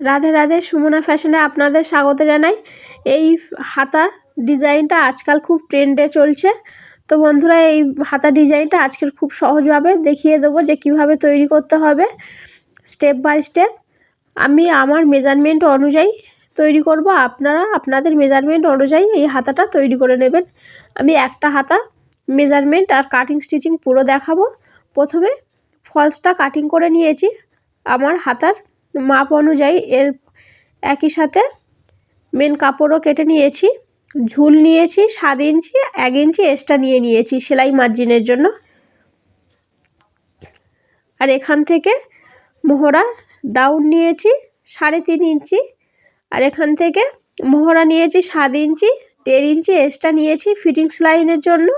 রাধে রাধে, সুমনা ফ্যাশনে আপনাদের স্বাগত জানাই। এই হাতা ডিজাইনটা আজকাল খুব ট্রেন্ডে চলছে। তো বন্ধুরা, এই হাতা ডিজাইনটা আজকের খুব সহজভাবে দেখিয়ে দেবো যে কীভাবে তৈরি করতে হবে স্টেপ বাই স্টেপ আমি আমার মেজারমেন্ট অনুযায়ী তৈরি করব। আপনারা আপনাদের মেজারমেন্ট অনুযায়ী এই হাতাটা তৈরি করে নেবেন। আমি একটা হাতা মেজারমেন্ট আর কাটিং স্টিচিং পুরো দেখাবো। প্রথমে ফলসটা কাটিং করে নিয়েছি। আমার হাতার মাপ অনুযায়ী এর একই সাথে মেন কাপড়ও কেটে নিয়েছি, ঝুল নিয়েছি, সাত ইঞ্চি, এক ইঞ্চি এক্সট্রা নিয়ে নিয়েছি সেলাই মার্জিনের জন্য। আর এখান থেকে মোহরা ডাউন নিয়েছি, সাড়ে তিন ইঞ্চি। আর এখান থেকে মোহরা নিয়েছি, সাত ইঞ্চি, দেড় ইঞ্চি এক্সট্রা নিয়েছি ফিটিংস লাইনের জন্য।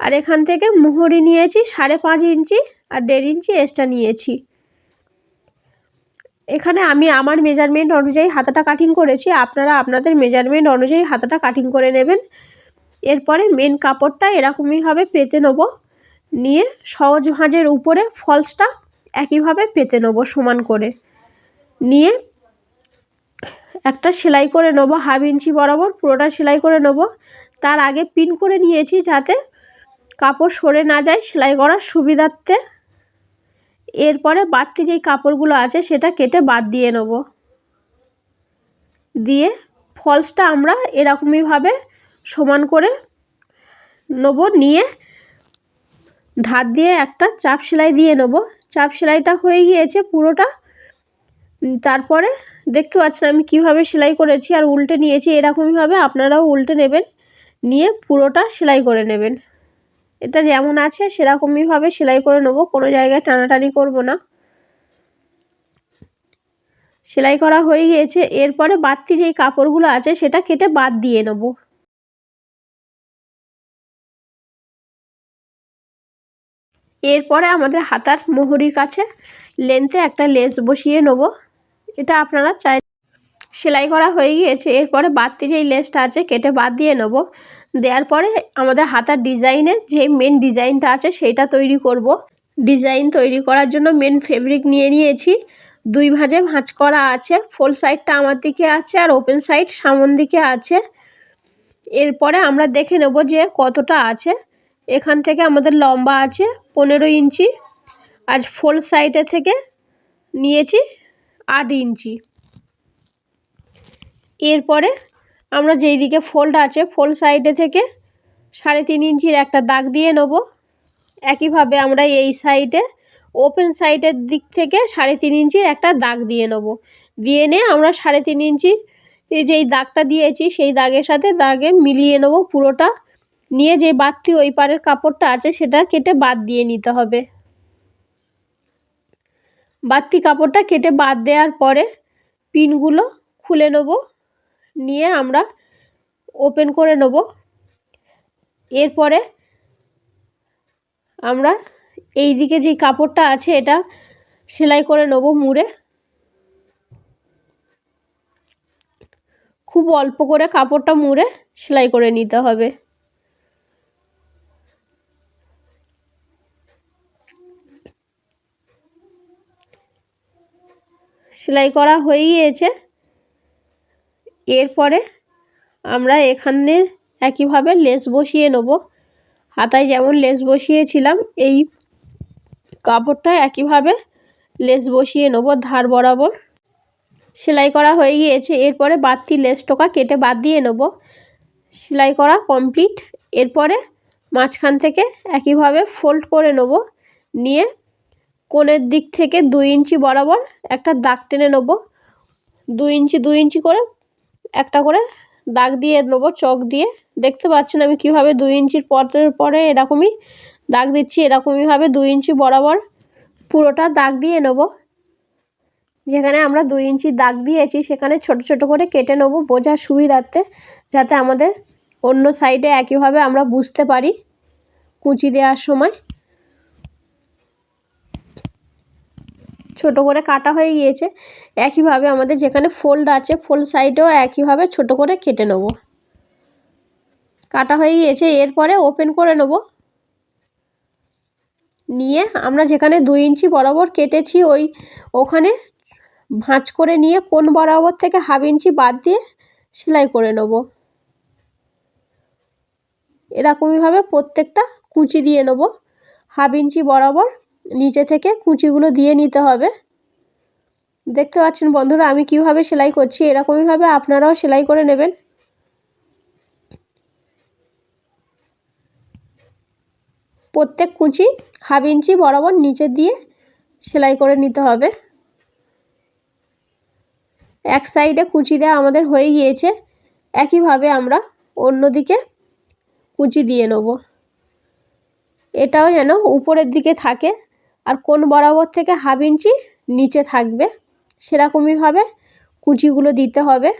আর এখান থেকে মোহরি নিয়েছি, সাড়ে পাঁচ ইঞ্চি আর দেড় ইঞ্চি এক্সট্রা নিয়েছি। এখানে আমি আমার মেজারমেন্ট অনুযায়ী হাতাটা কাটিং করেছি, আপনারা আপনাদের মেজারমেন্ট অনুযায়ী হাতাটা কাটিং করে নেবেন। এরপরে মেন কাপড়টা এরকমইভাবে পেতে নেব, নিয়ে সহজ ভাঁজের উপরে ফলসটা একইভাবে পেতে নেব সমান করে। নিয়ে একটা সেলাই করে নেব, হাফ ইঞ্চি বরাবর পুরোটা সেলাই করে নেব। তার আগে পিন করে নিয়েছি যাতে কাপড় সরে না যায় সেলাই করার সুবিধার্থে। এরপরে বাড়তি যেই কাপড়গুলো আছে সেটা কেটে বাদ দিয়ে নেব। দিয়ে ফলসটা আমরা এরকমইভাবে সমান করে নেব, নিয়ে ধার দিয়ে একটা চাপ সেলাই দিয়ে নেব। চাপ সেলাইটা হয়ে গিয়েছে পুরোটা। তারপরে দেখতে পাচ্ছেন আমি কীভাবে সেলাই করেছি আর উল্টে নিয়েছি এরকমইভাবে আপনারাও উল্টে নেবেন, নিয়ে পুরোটা সেলাই করে নেবেন। এটা যেমন আছে সেরকমইভাবে সেলাই করে নেব, কোনো জায়গায় টানাটানি করব না। সেলাই করা হয়ে গিয়েছে, এরপরে বাড়তি যেই কাপড়গুলো আছে, সেটা কেটে বাদ দিয়ে নেব। এরপরে আমাদের হাতার মোহরির কাছে লেন্থে একটা লেস বসিয়ে নেব। এটা আপনারা চাই সেলাই করা হয়ে গিয়েছে, এরপরে বাড়তি যেই লেসটা আছে, কেটে বাদ দিয়ে নেব। দেওয়ার পরে আমাদের হাতার ডিজাইনের যে মেন ডিজাইনটা আছে সেইটা তৈরি করব। ডিজাইন তৈরি করার জন্য মেন ফেব্রিক নিয়ে নিয়েছি। দুই ভাঁজে ভাঁজ করা আছে। ফোল সাইডটা আমার দিকে আছে আর ওপেন সাইড সামন দিকে আছে। এরপরে আমরা দেখে নেব যে কতটা আছে। এখান থেকে আমাদের লম্বা আছে পনেরো ইঞ্চি আর ফোল সাইডে থেকে নিয়েছি আট ইঞ্চি। এরপরে আমরা যেই দিকে ফোল্ড আছে ফোল্ড সাইডে থেকে সাড়ে তিন ইঞ্চির একটা দাগ দিয়ে নেব। একইভাবে আমরা এই সাইডে ওপেন সাইডের দিক থেকে সাড়ে তিন ইঞ্চির একটা দাগ দিয়ে নেব। দিয়ে নিয়ে আমরা সাড়ে তিন ইঞ্চির যেই দাগটা দিয়েছি, সেই দাগের সাথে দাগে মিলিয়ে নেব পুরোটা। নিয়ে যে বাদটি ওই পারের কাপড়টা আছে, সেটা কেটে বাদ দিয়ে নিতে হবে। বাড়তি কাপড়টা কেটে বাদ দেওয়ার পরে পিনগুলো খুলে নেব। নিয়ে আমরা ওপেন করে নেব। এরপরে আমরা এই দিকে যেই কাপড়টা আছে এটা সেলাই করে নেব মুড়ে। খুব অল্প করে কাপড়টা মুড়ে সেলাই করে নিতে হবে। সেলাই করা হয়ে গিয়েছে। এরপরে আমরা এখানে একইভাবে লেস বসিয়ে নেব। হাতায় যেমন লেস বসিয়েছিলাম, এই কাপড়টা একইভাবে লেস বসিয়ে নেব ধার বরাবর। সেলাই করা হয়ে গিয়েছে, এরপরে বাড়তি লেস টোকা কেটে বাদ দিয়ে নেব। সেলাই করা কমপ্লিট, এরপরে মাঝখান থেকে একইভাবে ফোল্ড করে নেব। নিয়ে কোণের দিক থেকে দুই ইঞ্চি বরাবর একটা দাগ টেনে নেব। দুই ইঞ্চি দুই ইঞ্চি করে একটা করে দাগ দিয়ে নেব, চক দিয়ে। দেখতে পাচ্ছেন আমি কীভাবে দুই ইঞ্চির পরের পরে এরকমই দাগ দিচ্ছি এরকমইভাবে দুই ইঞ্চি বরাবর পুরোটা দাগ দিয়ে নেব। যেখানে আমরা দুই ইঞ্চি দাগ দিয়েছি, সেখানে ছোট ছোট করে কেটে নেব বোঝার সুবিধার্থে, যাতে আমাদের অন্য সাইডে একইভাবে আমরা বুঝতে পারি কুচি দেওয়ার সময়। ছোট করে কাটা হয়ে গিয়েছে। একইভাবে আমাদের যেখানে ফোল্ড আছে ফোল্ড সাইডেও একইভাবে ছোট করে কেটে নেব। কাটা হয়ে গিয়েছে, এরপরে ওপেন করে নেব। নিয়ে আমরা যেখানে দুই ইঞ্চি বরাবর কেটেছি, ওই ওখানে ভাঁজ করে নিয়ে কোন বরাবর থেকে হাফ ইঞ্চি বাদ দিয়ে সেলাই করে নেব। এরকমইভাবে প্রত্যেকটা কুচি দিয়ে নেব। হাফ ইঞ্চি বরাবর নিচে থেকে কুচিগুলো দিয়ে নিতে হবে। দেখতে পাচ্ছেন বন্ধুরা, আমি কীভাবে সেলাই করছি, এরকমইভাবে আপনারাও সেলাই করে নেবেন। প্রত্যেক কুচি হাফ ইঞ্চি বরাবর নিচে দিয়ে সেলাই করে নিতে হবে। এক সাইডে কুচি দেওয়া আমাদের হয়ে গিয়েছে, একইভাবে আমরা অন্যদিকে কুচি দিয়ে নেব। এটাও যেন উপরের দিকে থাকে আর কোন বরাবর থেকে হাফ ইঞ্চি নিচে থাকবে, সেরকমইভাবে কুচিগুলো দিতে হবে।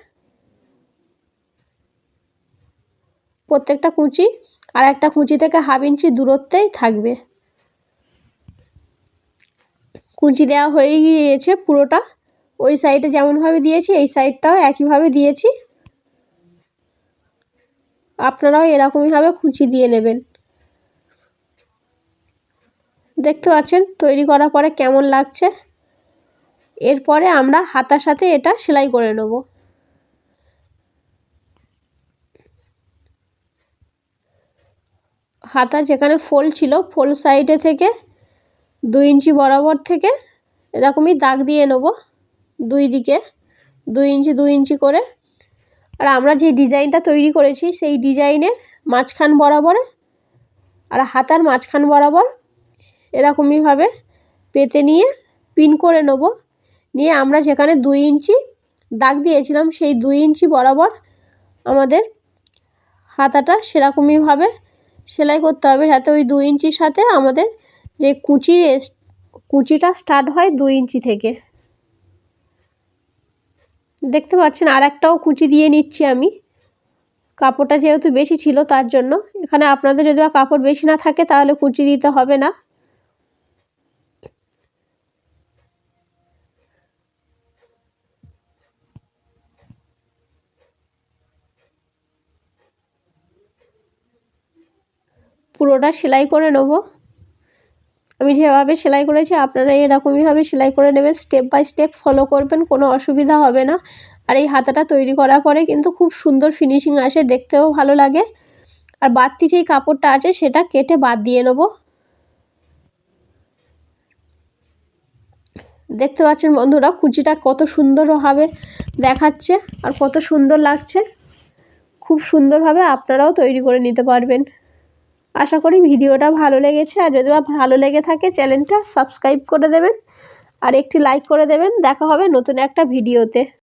প্রত্যেকটা কুচি, আর একটা কুচি থেকে হাফ ইঞ্চি দূরত্বেই থাকবে। কুচি দেওয়া হয়ে গিয়েছে পুরোটা। ওই সাইডে যেমনভাবে দিয়েছি, এই সাইডটাও একইভাবে দিয়েছি। আপনারাও এরকমইভাবে কুচি দিয়ে নেবেন। দেখতে পাচ্ছেন? তৈরি করার পরে কেমন লাগছে? এরপরে আমরা হাতার সাথে এটা সেলাই করে নেব। হাতা যেখানে ফোল ছিল ফোল সাইডে থেকে দুই ইঞ্চি বরাবর থেকে এরকমই দাগ দিয়ে নেব দুই দিকে, দুই ইঞ্চি দুই ইঞ্চি করে। আর আমরা যে ডিজাইনটা তৈরি করেছি, সেই ডিজাইনের মাঝখান বরাবরে আর হাতার মাঝখান বরাবর এরকমইভাবে পেতে নিয়ে পিন করে নেব। নিয়ে আমরা যেখানে দুই ইঞ্চি দাগ দিয়েছিলাম, সেই দুই ইঞ্চি বরাবর আমাদের হাতাটা সেরকমইভাবে সেলাই করতে হবে, যাতে ওই দুই ইঞ্চির সাথে আমাদের যে কুচির কুচিটা স্টার্ট হয় দুই ইঞ্চি থেকে। দেখতে পাচ্ছেন আর একটাও কুচি দিয়ে নিচ্ছি আমি। কাপড়টা যেহেতু বেশি ছিল তার জন্য, এখানে আপনাদের যদি কাপড় বেশি না থাকে তাহলে কুচি দিতে হবে না। পুরোটা সেলাই করে নেব। আমি যেভাবে সেলাই করেছি আপনারা এরকমইভাবে সেলাই করে নেবেন। স্টেপ বাই স্টেপ ফলো করবেন, কোনো অসুবিধা হবে না। আর এই হাতাটা তৈরি করার পরে কিন্তু খুব সুন্দর ফিনিশিং আসে, দেখতেও ভালো লাগে। আর বাড়তি যেই কাপড়টা আছে, সেটা কেটে বাদ দিয়ে নেব। দেখতে পাচ্ছেন বন্ধুরা, কুচিটা কত সুন্দরভাবে দেখাচ্ছে। আর কত সুন্দর লাগছে। খুব সুন্দরভাবে আপনারাও তৈরি করে নিতে পারবেন। আশা করি ভিডিওটা ভালো লেগেছে। আর যদি ভালো লেগে থাকে, চ্যানেলটা সাবস্ক্রাইব করে দেবেন। আর একটি লাইক করে দেবেন। দেখা হবে নতুন একটা ভিডিওতে।